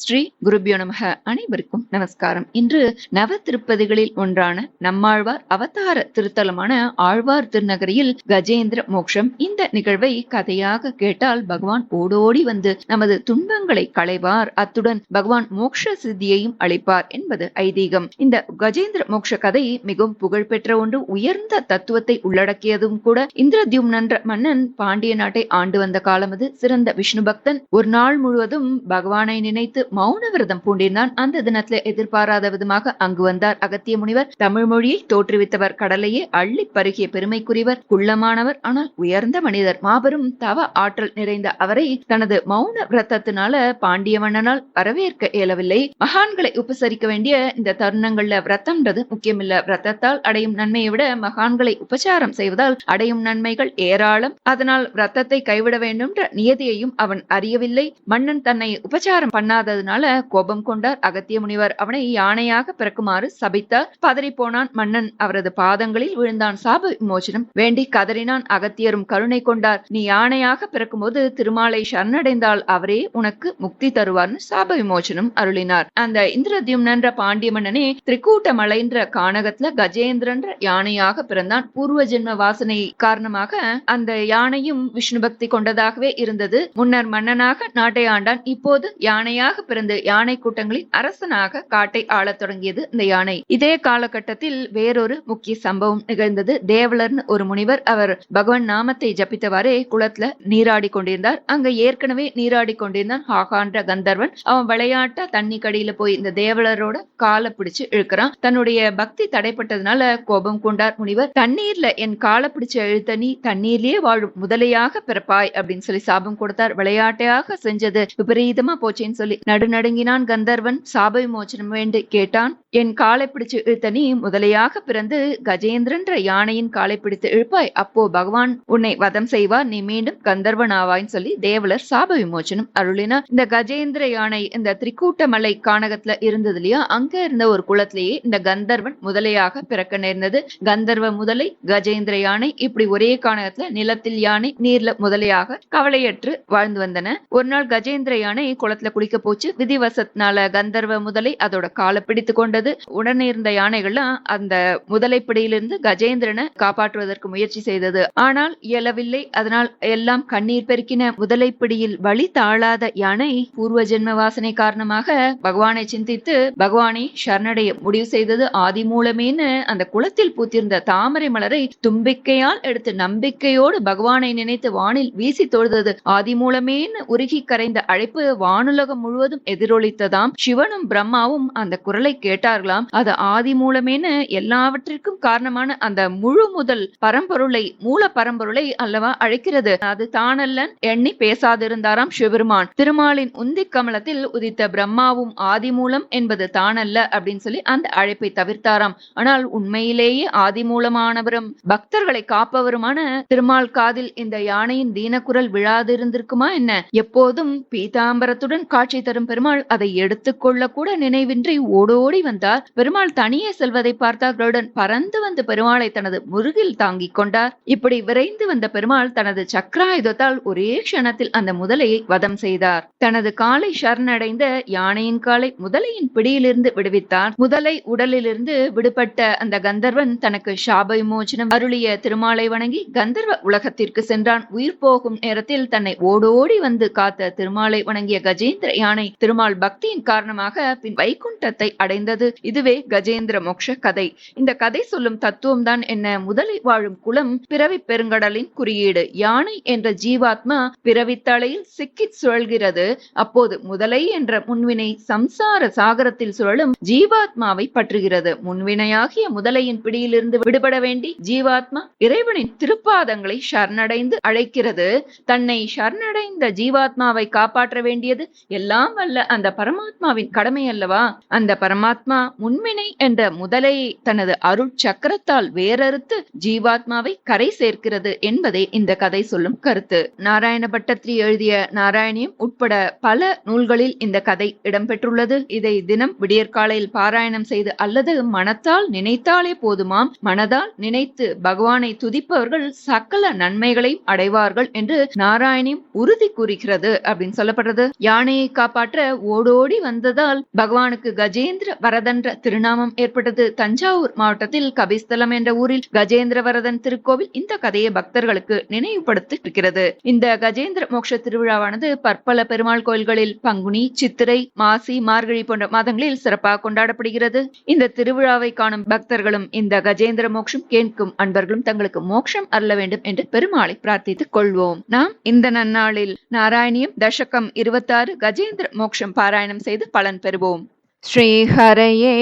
ஸ்ரீ குருபியோ நமக. அனைவருக்கும் நமஸ்காரம். இன்று நவ திருப்பதிகளில் ஒன்றான நம்மாழ்வார் அவதார திருத்தலமான ஆழ்வார் திருநகரியில் கஜேந்திர மோக்ஷம் இந்த நிகழ்வை கதையாக கேட்டால் பகவான் ஓடோடி வந்து நமது துன்பங்களை களைவார். அத்துடன் பகவான் மோக்ஷ சித்தியையும் அளிப்பார் என்பது ஐதீகம். இந்த கஜேந்திர மோக்ஷ கதை மிகவும் புகழ்பெற்ற ஒன்று. உயர்ந்த தத்துவத்தை உள்ளடக்கியதும் கூட இந்திரத்யும்னன்ற மன்னன் பாண்டிய நாட்டை ஆண்டு வந்த காலம் அது. சிறந்த விஷ்ணு பக்தன். ஒரு நாள் முழுவதும் பகவானை நினைத்து மௌன விரதம் பூண்டிருந்தான். அந்த தினத்துல எதிர்பாராத விதமாக அங்கு வந்தார். அகத்திய முனிவர் தமிழ் மொழியை தோற்றுவித்தவர் கடலையே அள்ளி பருகிய பெருமைக்குரியவர் குள்ளமானவர். ஆனால் உயர்ந்த மனிதர் மாபெரும் தவ ஆற்றல் நிறைந்த அவரை தனது மௌன விரதத்தினால பாண்டிய மன்னனால் வரவேற்க இயலவில்லை. மகான்களை உபசரிக்க வேண்டிய இந்த தருணங்கள்ல விரதம்ன்றது முக்கியமில்ல. விரதத்தால் அடையும் நன்மையை விட மகான்களை உபச்சாரம் செய்வதால் அடையும் நன்மைகள் ஏராளம். அதனால் விரதத்தை கைவிட வேண்டும்ன்ற நியதியையும் அவன் அறியவில்லை. மன்னன் தன்னை உபச்சாரம் பண்ணாத இல்லாததுனால கோபம் கொண்டார் அகத்திய முனிவர். அவனை யானையாக பிறக்குமாறு சபித்தார். பதறி போனான் மன்னன். அவரது பாதங்களில் விழுந்தான் சாப விமோசனம். வேண்டி கதறினான் அகத்தியரும் கருணை கொண்டார். நீ யானையாக பிறக்கும்போது திருமாலை சரணடைந்தால் அவரே உனக்கு முக்தி தருவார்னு சாப விமோசனம் அருளினார். அந்த இந்திரத்யும்னன்ற பாண்டிய மன்னனே திரிக்கூட்ட மலைன்ற கானகத்துல கஜேந்திரன்ற யானையாக பிறந்தான். பூர்வ ஜென்ம வாசனை காரணமாக அந்த யானையும் விஷ்ணு பக்தி கொண்டதாகவே இருந்தது. முன்னர் மன்னனாக நாட்டை ஆண்டான். இப்போது யானையாக பிறந்து யானை கூட்டங்களின் அரசனாக காட்டை ஆளத் தொடங்கியது இந்த யானை. இதே காலகட்டத்தில் வேறொரு முக்கிய சம்பவம் நிகழ்ந்தது. தேவலர்னு ஒரு முனிவர் அவர் பகவான் நாமத்தை ஜபித்தவாறே குளத்துல நீராடி கொண்டிருந்தார். அங்க ஏற்கனவே நீராடி கொண்டிருந்தான் ஹாகான்ற கந்தர்வன். அவன் விளையாட்டா தண்ணி கடியில போய் இந்த தேவலரோட காலை பிடிச்சு இழுக்கிறான். தன்னுடைய பக்தி தடைப்பட்டதுனால கோபம் கொண்டார் முனிவர். தண்ணீர்ல என் காலை பிடிச்ச இழுத்த நீ தண்ணீர்லயே வாழும் முதலையாக பிறப்பாய் அப்படின்னு சொல்லி சாபம் கொடுத்தார். விளையாட்டையாக செஞ்சது விபரீதமா போச்சேன்னு சொல்லி நடுநடுங்கினான் கந்தர்வன். சாப விமோச்சனம் வேண்டி கேட்டான். என் காலை பிடிச்சு இழுத்த நீ முதலையாக பிறந்து கஜேந்திரன்ற யானையின் காலை பிடித்து இழுப்பாய். அப்போ பகவான் உன்னை வதம் செய்வார். நீ மீண்டும் கந்தர்வன் ஆவாய்ன்னு சொல்லி தேவலர் சாப விமோச்சனம் அருளினார் இந்த கஜேந்திர யானை இந்த திரிக்கூட்ட மலை கானகத்துல இருந்தது இல்லையா? அங்க இருந்த ஒரு குளத்திலேயே இந்த கந்தர்வன் முதலையாக பிறக்க நேர்ந்தது. கந்தர்வ முதலை கஜேந்திர யானை இப்படி ஒரே கானகத்துல நிலத்தில் யானை நீர்ல முதலையாக கவலையற்று வாழ்ந்து வந்தன. ஒரு நாள் கஜேந்திர யானை குளத்துல குளிக்க போச்சு. விதிவசத்தினால கந்தர்வ முதலை அதோட காலை பிடித்து கொண்டது. உடனே இருந்த யானைகள்லாம் அந்த முதலை பிடியிலிருந்து கஜேந்திரனை காப்பாற்றுவதற்கு முயற்சி செய்தது. ஆனால் இயலவில்லை. அதனால் எல்லாம் கண்ணீர் பெருக்கின முதலை பிடியில் வழி தாழாத யானை பூர்வ ஜென்ம வாசனை காரணமாக பகவானை சிந்தித்து பகவானை சரணடைய முடிவு செய்தது ஆதி மூலமேன்னு அந்த குளத்தில் பூத்திருந்த தாமரை மலரை தும்பிக்கையால் எடுத்து நம்பிக்கையோடு பகவானை நினைத்து வானில் வீசி தொழுதது. ஆதி மூலமேன்னு உருகி கரைந்த அழைப்பு வானுலகம் முழுவதும் எதிரொலித்ததாம். சிவனும் பிரம்மாவும் அந்த குரலை கேட்டார்களாம். அது ஆதி மூலமேனு எல்லாவற்றிற்கும் காரணமான அந்த முழு முதல் பரம்பொருளை மூல பரம்பொருளை அல்லவா அழைக்கிறது. அது தானல்லன் எண்ணி பேசாதிருந்தாராம் சிவபெருமான். திருமாலின் உந்தி கமலத்தில் உதித்த பிரம்மாவும் ஆதி மூலம் என்பது தானல்ல அப்படின்னு சொல்லி அந்த அழைப்பை தவிர்த்தாராம். ஆனால் உண்மையிலேயே ஆதி மூலமானவரும் பக்தர்களை காப்பவருமான திருமால் காதில் இந்த யானையின் தீனக்குரல் விழாதிருந்திருக்குமா என்ன? எப்போதும் பீதாம்பரத்துடன் காட்சி தரும் வரும் பெருமாள் அதை எடுத்துக்கொள்ள கூட நினைவின்றி ஓடோடி வந்தார். பெருமாள் தனியே செல்வதை பார்த்தார். கருடன் பறந்து வந்த பெருமாளை தனது முருகில் தாங்கிக் கொண்டார். இப்படி விரைந்து வந்த பெருமாள் தனது சக்கராயுதத்தால் ஒரே க்ஷணத்தில் அந்த முதலையை வதம் செய்தார். தனது காலை சரணடைந்த யானையின் காலை முதலையின் பிடியிலிருந்து விடுவித்தார். முதலை உடலிலிருந்து விடுபட்ட அந்த கந்தர்வன் தனக்கு சாப விமோச்சனம் அருளிய திருமாலை வணங்கி கந்தர்வ உலகத்திற்கு சென்றான். உயிர் போகும் நேரத்தில் தன்னை ஓடோடி வந்து காத்த திருமாலை வணங்கிய கஜேந்திர யானை திருமால் பக்தியின் காரணமாக பின் வைகுண்டத்தை அடைந்தது. இதுவே கஜேந்திர மோக்ஷ கதை. இந்த கதை சொல்லும் தத்துவம் தான் என்ன? முதலை வாழும் குலம் பிறவி பெருங்கடலின் குறியீடு. யானை என்ற ஜீவாத்மா பிறவி தலையில் சிக்கி சுழல்கிறது. அப்போது முதலை என்ற முன்வினை சம்சார சாகரத்தில் சுழலும் ஜீவாத்மாவை பற்றுகிறது. முன்வினையாகிய முதலையின் பிடியிலிருந்து விடுபட வேண்டி ஜீவாத்மா இறைவனின் திருப்பாதங்களை சரணடைந்து அழைக்கிறது. தன்னை சரணடைந்த ஜீவாத்மாவை காப்பாற்ற வேண்டியது எல்லாம் அல்ல அந்த பரமாத்மாவின் கடமை அல்லவா? அந்த பரமாத்மா முன்வினை என்ற முதலை தனது அருள் சக்கரத்தால் வேறறுத்து ஜீவாத்மாவை கரை சேர்க்கிறது என்பதே இந்த கதை சொல்லும் கருத்து. நாராயண பட்டத்ரி எழுதிய நாராயணியம் உட்பட பல நூல்களில் இந்த கதை இடம்பெற்றுள்ளது. இதை தினம் விடியற்காலையில் பாராயணம் செய்து அல்லது மனத்தால் நினைத்தாலே போதுமாம். மனதால் நினைத்து பகவானை துதிப்பவர்கள் சகல நன்மைகளையும் அடைவார்கள் என்று நாராயணியம் உறுதி கூறுகிறது அப்படின்னு சொல்லப்படுறது. யானையை காப்பாற்ற காப்பாற்ற ஓடோடி வந்ததால் பகவானுக்கு கஜேந்திர வரதன்ற திருநாமம் ஏற்பட்டது. தஞ்சாவூர் மாவட்டத்தில் கபிஸ்தலம் என்ற ஊரில் கஜேந்திர வரதன் திருக்கோவில் இந்த கதையை பக்தர்களுக்கு நினைவுபடுத்தி இருக்கிறது இந்த கஜேந்திர மோட்ச திருவிழாவானது பற்பல பெருமாள் கோயில்களில் பங்குனி சித்திரை மாசி மார்கழி போன்ற மாதங்களில் சிறப்பாக கொண்டாடப்படுகிறது. இந்த திருவிழாவை காணும் பக்தர்களும் இந்த கஜேந்திர மோட்சம் கேட்கும் அன்பர்களும் தங்களுக்கு மோட்சம் அருள வேண்டும் என்று பெருமாளை பிரார்த்தித்துக் கொள்வோம். நாம் இந்த நன்னாளில் நாராயணியம் தசகம் இருபத்தாறு கஜேந்திர மோட்சம் பாராயணம் செய்து பலன் பெறுவோம் श्रीहरये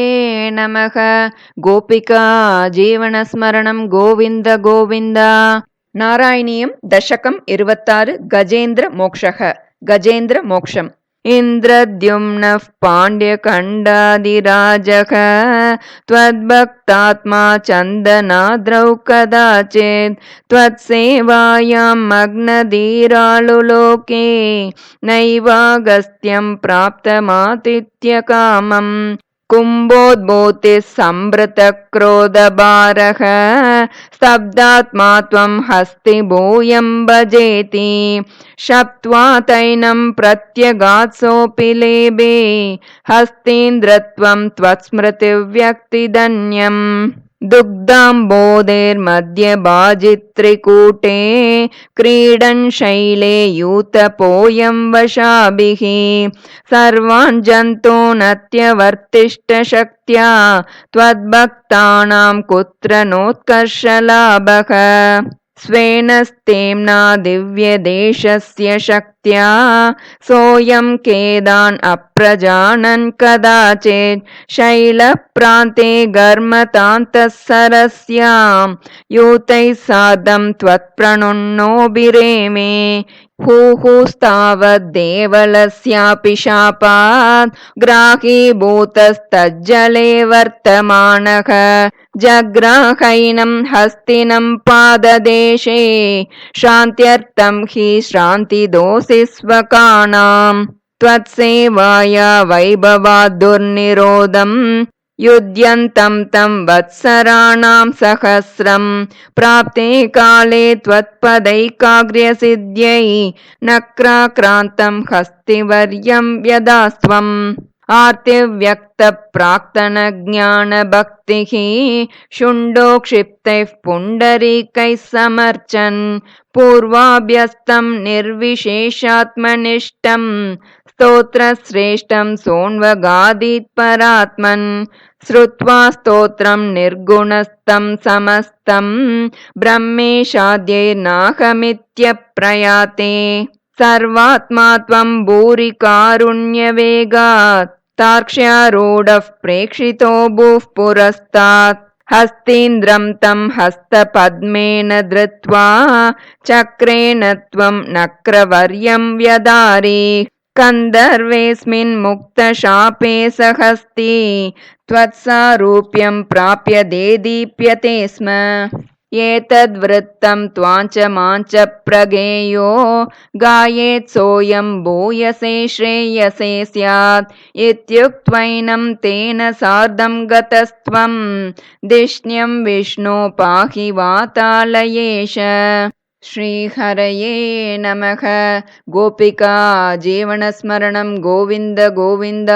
नमः गोपिका जीवनस्मरणं गोविन्द गोविन्द नारायणीयं दशकम् இருபத்தாறு கஜேந்திர மோக்ஷக கஜேந்திர மோக்ஷம் इन्द्रद्युम्नः पाण्ड्यखण्डादिराजः त्वद्भक्तात्मा चन्दनाद्रौ कदाचित् त्वत्सेवायां मग्नधीराळुलोके नैवागस्त्यं प्राप्तमातिथ्यकामम् कुम्भोद्भूतिः सम्भृतक्रोधभारः स्तब्धात्मा त्वं हस्ति भूयं भजेति शप्त्वा तैनं प्रत्यगात्सोऽपि लेभे हस्तीन्द्रत्वं त्वत्स्मृतिव्यक्तिधन्यम् दुग्धाम्बोधेर्मध्यभाजित्रिकूटे क्रीडन् शैले यूतपोयं वशाभिः सर्वान् जन्तूनत्यवर्तिष्ठशक्त्या त्वद्भक्तानां कुत्र नोत्कर्षलाभः स्वेन स्तेम्ना दिव्यदेशस्य शक्त्या सोऽयं केदान् अप्रजानन् कदाचित् शैलप्रान्ते घर्मतान्तः सरस्यां यूतैः सार्धं त्वत्प्रणुन्नोभिरेमे हुहुस्तावद्देवलस्यापि शापात् ग्राहीभूतस्तज्जले वर्तमानः जग्राहैनं हस्तिनं पाददेशे शान्त्यर्थं हि श्रान्तिदोषि स्वकानाम् त्वत्सेवाया वैभवात् दुर्निरोधम् युध्यन्तं तं वत्सराणां सहस्रं। प्राप्ते काले त्वत्पदैकाग्र्यसिद्ध्यै नक्राक्रान्तं हस्तिवर्यं व्यदास्त्वम् आर्तिव्यक्तप्राक्तनज्ञानभक्तिः शुण्डो क्षिप्तैः पुण्डरीकैः समर्चन् पूर्वाभ्यस्तं निर्विशेषात्मनिष्ठं स्तोत्रश्रेष्ठं सोऽन्वगादीत्परात्मन् श्रुत्वा स्तोत्रं निर्गुणस्तं समस्तं ब्रह्मेशाद्यैर्नाहमित्यप्रयाते सर्वात्मा त्वं भूरि कारुण्यवेगात् तार्क्ष्यारूढः प्रेक्षितो भूः पुरस्तात् हस्तीन्द्रं तं हस्तपद्मेन धृत्वा चक्रेण त्वं नक्रवर्यं व्यदारि कन्दर्वेऽस्मिन् मुक्तशापे सहस्ति त्वत्सारूप्यं प्राप्य देदीप्यते स्म एतद्वृत्तं त्वाञ्च माञ्च प्रगेयो। गायेत् सोऽयं भूयसे श्रेयसे स्यात्। इत्युक्त्वैनं तेन सार्धं गतस्त्वं। धिष्ण्यं विष्णो पाहि वातालयेश। श्रीहरये नमः। गोपिका जीवनस्मरणं गोविन्द गोविन्द